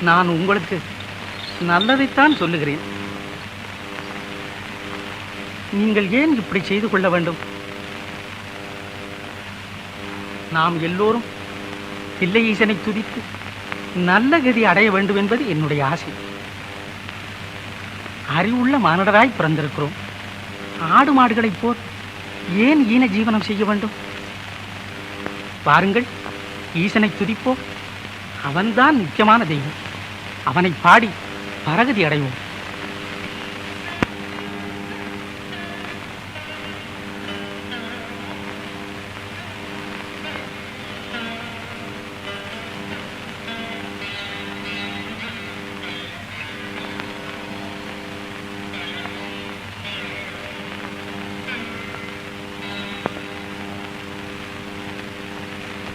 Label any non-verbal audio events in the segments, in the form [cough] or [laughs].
நான் உங்களுக்கு நல்லதைத்தான் சொல்லுகிறேன். நீங்கள் ஏன் இப்படி செய்து கொள்ள வேண்டும்? நாம் எல்லோரும் தில்லை ஈசனை துதித்து நல்ல கதி அடைய வேண்டும் என்பது என்னுடைய ஆசை. அறிவுள்ள மானிடராய் பிறந்திருக்கிறோம். ஆடு மாடுகளைப் போல் ஏன் ஈன ஜீவனம் செய்ய வேண்டும்? பாருங்கள் ஈசனை துதிப்போம். அவன்தான் முக்கியமான தெய்வம். அவனை பாடி பரகதி அடைவோம்.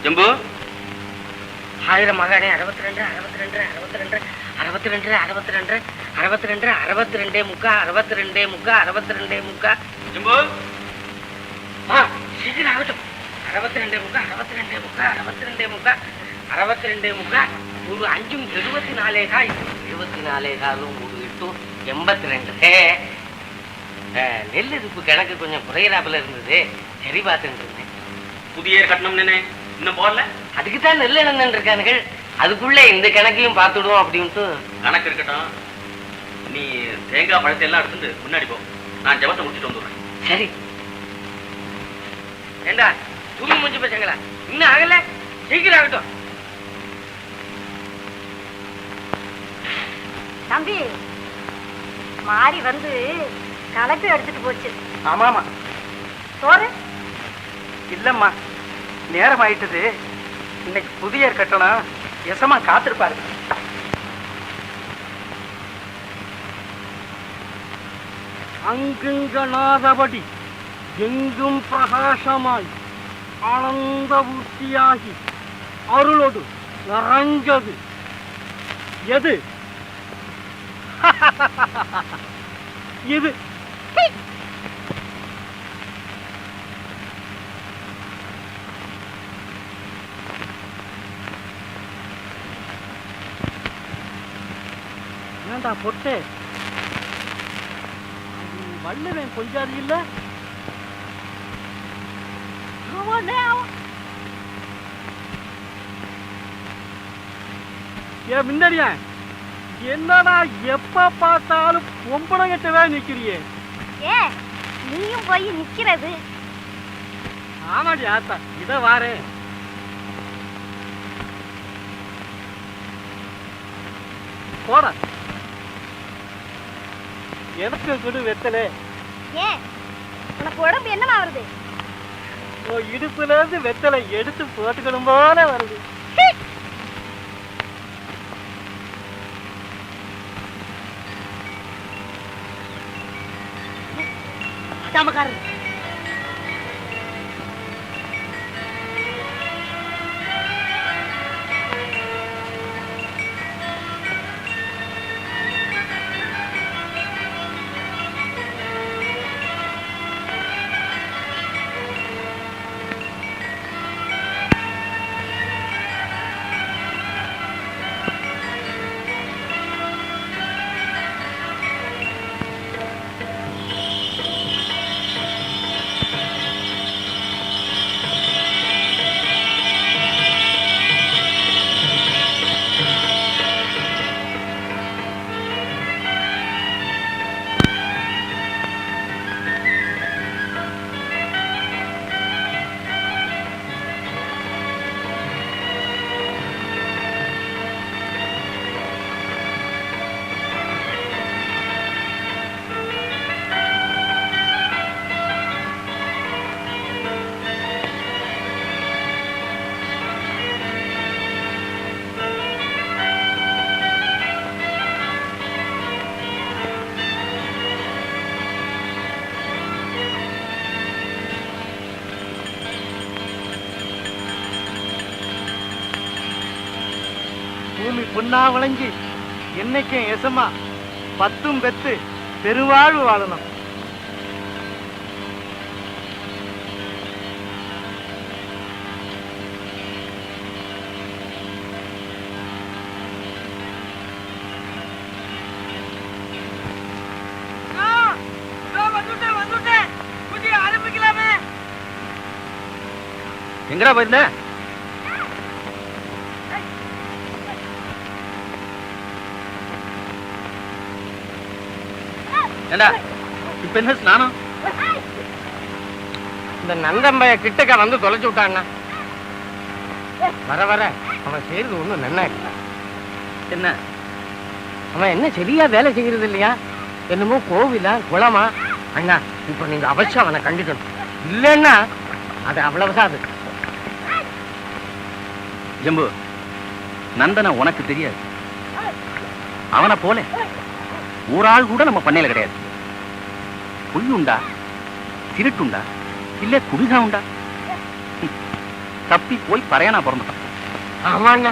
ஜம்பு? ஆயிரம் மகானே அறுபத்தி ரெண்டு அறுபத்தி ரெண்டு அறுபத்தி ரெண்டு அறுபத்தி ரெண்டு அறுபத்தி ரெண்டு அறுபத்தி ரெண்டு அறுபத்தி ரெண்டே முக்கா அறுபத்தி ரெண்டே முக்கா. அறுபத்தி ரெண்டே முக்கா சீக்கிரம் ஆகட்டும். அறுபத்தி ரெண்டே முக்கா அறுபத்தி ரெண்டே முக்கா அறுபத்தி ரெண்டே முக்கா அறுபத்தி ரெண்டே முக்கா. ஒரு அஞ்சும் எழுபத்தி நாலே காய் எழுபத்தி நாலே காலும் ஒரு எட்டும் எண்பத்தி ரெண்டு நெல் இருப்பு கணக்கு கொஞ்சம் குறையிறாப்புல இருந்தது. சரி பார்த்துட்டு இருந்தேன். புதிய ஏர் கட்டணும்னு இன்னும் போடல? அதுக்கு தான் நெல் இழந்துட்டு இருக்கானுகள். அதுக்குள்ள இந்த கணக்கையும் பார்த்துடுவோம் அப்படின்ட்டு. கணக்கு இருக்கட்டும். நீ தேங்காய் பழத்தை எல்லாம் எடுத்துட்டு முன்னாடி போ. நான் ஜபத்தை முடிச்சுட்டு வந்துடுறேன். சரி. ஏண்டா தூங்கி முடிஞ்சு பசங்களா இன்னும் ஆகல சீக்கிரம் ஆகட்டும் தம்பி மாறி வந்து கலப்பி எடுத்துட்டு போச்சு. ஆமாமா சோறு? இல்லம்மா. நேரம் ஆயிட்டது. இன்னைக்கு புதிய கட்டணம். எசமா காத்திருப்பாரு. அங்குங்கனாதபடி எங்கும் பிரகாசமாய் ஆனந்த ஊர்த்தியாகி அருளோடு நிறைஞ்சது. எது? [laughs] இது. ஏண்டா பொட்டு. வள்ளுவன் கொஞ்சாது இல்ல? ஏ முன்னாடியா என்னடா எப்ப பார்த்தாலும் பொம்பளை கட்டவே நிக்கிறியே? ஏன் நீயும் போய் நிக்கிறது. ஆமாடி ஆத்தா இத வாரேன் போட. எனக்கு கொடு வெத்தலே. ஏன்? உனக்கு உடம்பு என்னமா வருது? உன் இடுப்புல இருந்து வெத்தலை எடுத்து போட்டுக்கணும் போல வருது. சமக்காரர் பூமி புண்ணா விளங்கி என்னைக்கும் எசமா பத்தும் பெத்து பெருவாழ்வு வாழணும். எங்கடா போயிருந்தேன் ஏண்டா இப்ப என்ன ஸ்நானம்? இந்த நந்தம்பைய கிட்டக்க வந்து தொலைச்சு விட்டான்னா? வர வர. அவன் செய்யறது ஒண்ணும் நன்னா இல்ல. என்ன? அவன் என்ன சரியா வேலை செய்யறது இல்லையா? என்னமோ கோவிலா குளமா? அண்ணா இப்ப நீங்க அவசியம் அவனை கண்டிக்கணும். இல்லைன்னா அது அவ்வளவுதான். அது ஜம்பு நந்தனா உனக்கு தெரியாது. அவனை போல ஊராள் கூட நம்ம பண்ணையில கிடையாது. பொய் உண்டா திருட்டுண்டா? இல்ல குடிசா உண்டா. தப்பி போய் பறையனா பிறந்துட்டான். ஆமாண்ணா.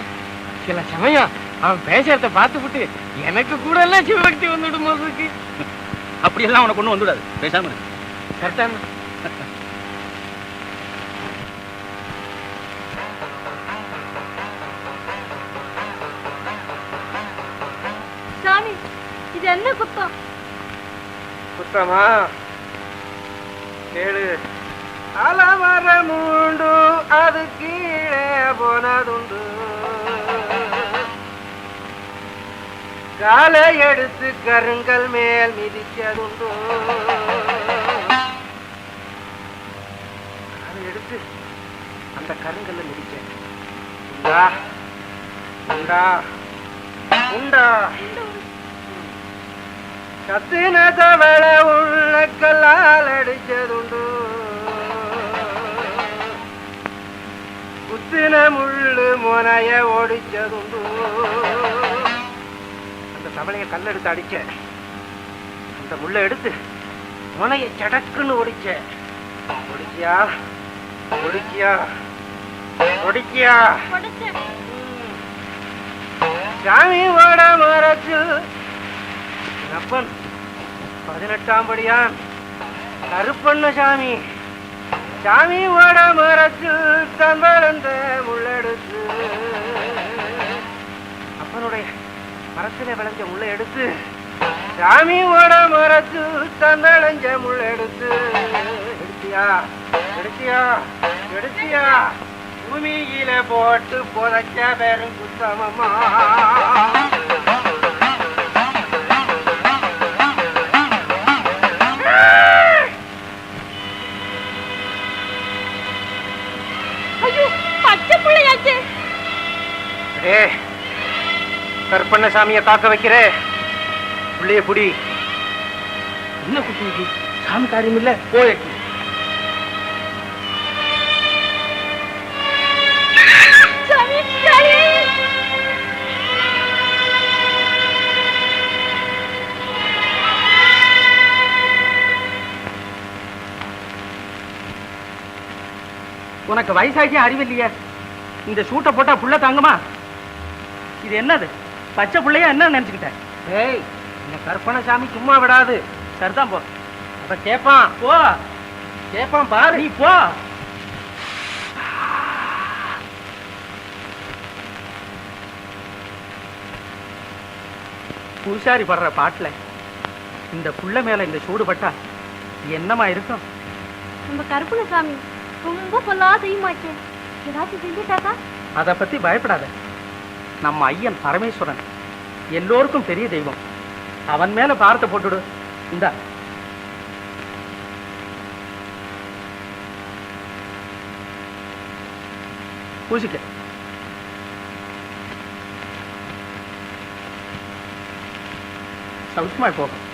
சில சமயம் அவன் பேசுறத பார்த்துவிட்டு எனக்கு கூட எல்லாம் சிவபக்தி வந்துடும் போதுக்கு அப்படியெல்லாம் அவனை கொண்டு வந்துடாது பேசாம இரு. கரெக்டாண்ணா. சாமி இது என்ன குத்தம்? குத்தமா கேளு. அலமரமுண்டு அது கீழே போனதுண்டு. காலை எடுத்து கருங்கல் மேல் மிதிச்சதுண்டு. அதை எடுத்து அந்த கருங்கல்ல மிதிச்சேன். உண்டா? உண்டா? உண்டா? கத்தின தவள உள்ள கல்லால் அடிச்சதுண்டு குத்தின முள்ளு முனைய ஒடிச்சதுண்டு. அந்த தவளைய கல்லெடுத்து அடிச்ச அந்த முள்ளை எடுத்து முனைய சடக்குன்னு ஒடிச்ச. ஒடிச்சியா? ஒடிச்சியா? ஒடிக்கியா. சாமி ஓட மரச்சு அப்பன் பதினெட்டாம் படியான். கருப்பண்ண சாமி சாமி ஓட மரச்சு தந்தளந்த முள்ளெடுத்து. அப்பனுடைய மரத்திலே விளைஞ்ச முள்ளை எடுத்து சாமி ஓட மரச்சு தந்தளஞ்ச முள்ளெடுத்து. எடுத்தியா எடுத்தியா எடுத்தியா. பூமியில போட்டு புதைச்ச பெரும் குத்தமம்மா. பிள்ளையாச்சே ஏ கருப்பண்ணசாமியை காக்க வைக்கிற. புள்ளைய புடி என்ன குட்டி சாமி காரியம் இல்ல போயிட்டு உனக்கு வயசாகி அறிவில்லையே இந்த சூட்டை போட்டா புள்ள தாங்குமா? இது என்னது? பச்சை புள்ளையா என்ன நினைச்சுக்கிட்ட ஏய் இந்த கருப்பண்ணசாமி சும்மா விடாது. சரிதான் போ. அத கேப்பான். போ. கேப்பான் பாரு. நீ போ. பூசாரி படுற பாட்டுல இந்த புள்ள மேல இந்த சூடு பட்டா என்னமா இருக்கும்? நம்ம கருப்புல சாமி ரொம்ப பொல்லா செய்யுமாச்சே ஏதாச்சும் செஞ்சுட்டாக்கா அதை பத்தி பயப்படாத. நம்ம ஐயன் பரமேஸ்வரன். எல்லோருக்கும் பெரிய தெய்வம். அவன் மேல பாரத்தை போட்டுடு. இந்த. பூசிக்க. சௌக்கியமா போகும்.